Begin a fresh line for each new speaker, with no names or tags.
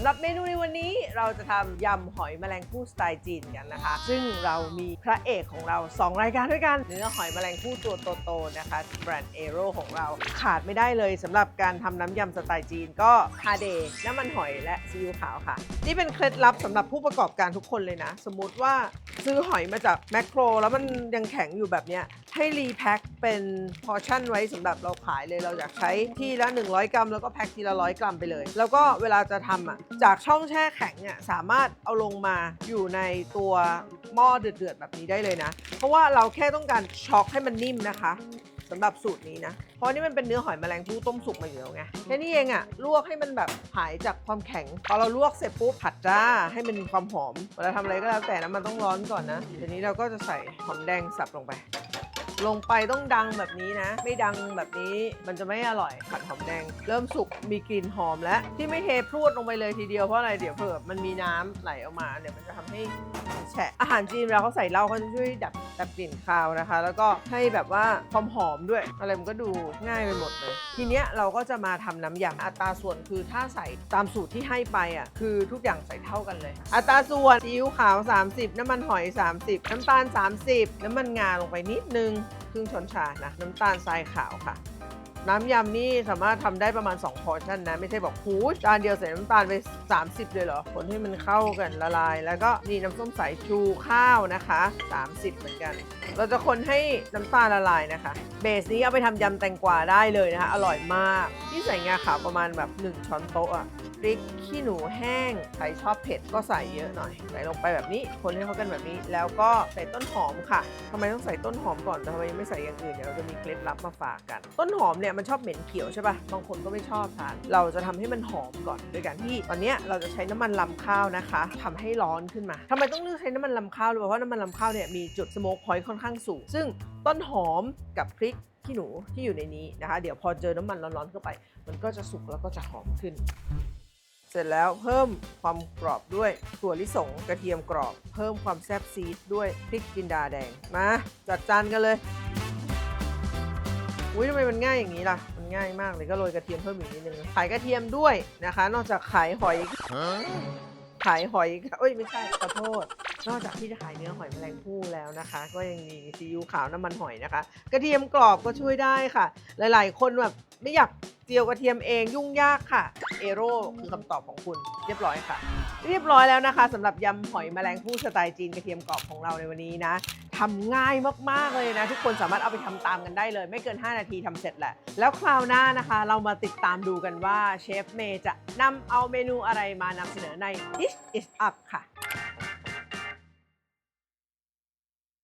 ำหรับเมนูในวันนี้เราจะทำยำหอยแมลงภู่สไตล์จีนกันนะคะ ซึ่งเรามีพระเอกของเรา 2 รายการด้วยกัน เนื้อหอยแมลงภู่ตัวโตๆนะคะแบรนด์เอโรของเราขาดไม่ได้เลยสำหรับการทำน้ำยำสไตล์จีนก็ฮาเดน้ำมันหอยและซีอิ๊วขาวค่ะ นี่เป็นเคล็ดลับสำหรับผู้ประกอบการทุกคนเลยนะ สมมติว่าซื้อหอยมาจากแมคโคร แล้วมันยังแข็งอยู่แบบเนี้ยให้รีแพ็คเป็นพอร์ชั่นไว้สำหรับเราขายเลยเราอยากใช้ที่ละ 100 กรัม แล้วก็แพ็คทีละร้อยกรัมไปเลย แล้วก็เวลาจะทำอะจากช่องแช่แข็งอะสามารถเอาลงมาอยู่ในตัวหม้อเดือดๆแบบนี้ได้เลยนะ เพราะว่าเราแค่ต้องการช็อกให้มันนิ่มนะคะสำหรับสูตรนี้นะ เพราะนี่มันเป็นเนื้อหอยแมลงภู่ต้มสุกมาอยู่แล้วไงแค่นี้เองอะลวกให้มันแบบหายจากความแข็ง พอเราลวกเสร็จปุ๊บผัดจ้าให้มันมีความหอมเวลาทำอะไรก็แล้วแต่นะมันต้องร้อนก่อนนะทีนี้เราก็จะใส่หอมแดงสับลงไป ลงไปต้องดังแบบนี้นะ ไม่ดังแบบนี้มันจะไม่อร่อยผัดหอมแดง เริ่มสุกมีกลิ่นหอมแล้ว ที่ไม่เทพรวดลงไปเลยทีเดียวเพราะอะไรเดี๋ยวเผื่อมันมีน้ำไหลออกมาเดี๋ยวมันจะทำให้แฉะอาหารจีนเวลาเขาใส่เหล้าเขาจะช่วยดับดับกลิ่นคาวนะคะ แล้วก็ให้แบบว่าความหอมด้วย อะไรมันก็ดูง่ายไปหมดเลย ทีเนี้ยเราก็จะมาทำน้ำยำอัตราส่วนคือถ้าใส่ตามสูตรที่ให้ไปอะคือทุกอย่างใส่เท่ากันเลย อัตราส่วนซีอิ๊วขาว 30 น้ำมันหอย 30 น้ำตาล 30 น้ำมันงาลงไปนิดนึงครึ่งช้อนชานะน้ำตาลทรายขาวค่ะ น้ำยำนี่สามารถทำได้ประมาณ 2 พอร์ชั่นนะ ไม่ใช่บอกหูจานเดียวใส่น้ำตาลไป 30 เลยเหรอ คนให้มันเข้ากันละลาย แล้วก็นี่น้ำส้มสายชูข้าวนะคะ 30 เหมือนกัน เราจะคนให้น้ำตาลละลายนะคะ เบสนี้เอาไปทำยำแตงกวาได้เลยนะคะ อร่อยมาก ที่ใส่งาขาวประมาณแบบ 1 ช้อนโต๊ะอะ พริกขี้หนูแห้ง ใครชอบเผ็ดก็ใส่เยอะหน่อย ใส่ลงไปแบบนี้ คนให้เข้ากันแบบนี้ แล้วก็ใส่ต้นหอมค่ะทำไมต้องใส่ต้นหอมก่อนทำไมไม่ใส่อย่างอื่นเดี๋ยวเราจะมีเคล็ดลับมาฝากกัน ต้นหอมเนี่ยมันชอบเหม็นเขียวใช่ปะบางคนก็ไม่ชอบทาน เราจะทำให้มันหอมก่อน โดยการที่ตอนนี้เราจะใช้น้ำมันลำข้าวนะคะทำให้ร้อนขึ้นมาทำไมต้องเลือกใช้น้ำมันลำข้าวรู้ป่ะเพราะน้ำมันลำข้าวเนี่ยมีจุดสโมกพอยต์ค่อนข้างสูง ซึ่งต้นหอมกับพริกขี้หนูที่อยู่ในนี้นะคะ เดี๋ยวพอเจอน้ำมันร้อนๆเข้าไป มันก็จะสุกแล้วก็จะหอมขึ้น เสร็จแล้วเพิ่มความกรอบด้วยถั่วลิสงกระเทียมกรอบ เพิ่มความแซ่บซีดด้วยพริกจินดาแดงมาจัดจานกันเลยอุ้ยทำไมมันง่ายอย่างนี้ล่ะ มันง่ายมากเลยก็โรยกระเทียมเพิ่มอีกนิดนึงขายกระเทียมด้วยนะคะ นอกจากขายหอย ขายหอยเอ้ยไม่ใช่ขอโทษ นอกจากที่จะขายเนื้อหอยแมลงภู่แล้วนะคะ ก็ยังมีซีอิ๊วขาวน้ำมันหอยนะคะ กระเทียมกรอบก็ช่วยได้ค่ะ หลาย ๆ คนแบบไม่อยากเจียวกระเทียมเองยุ่งยากค่ะ เอโร่คือคำตอบของคุณเรียบร้อยค่ะ เรียบร้อยแล้วนะคะสำหรับยำหอยแมลงภู่สไตล์จีนกระเทียมกรอบของเราในวันนี้นะ ทำง่ายมากๆเลยนะ ทุกคนสามารถเอาไปทำตามกันได้เลย ไม่เกิน 5 นาทีทำเสร็จแหละ แล้วคราวหน้านะคะ เรามาติดตามดูกันว่าเชฟเมย์จะนำเอาเมนูอะไรมานำเสนอใน this is Up ค่ะ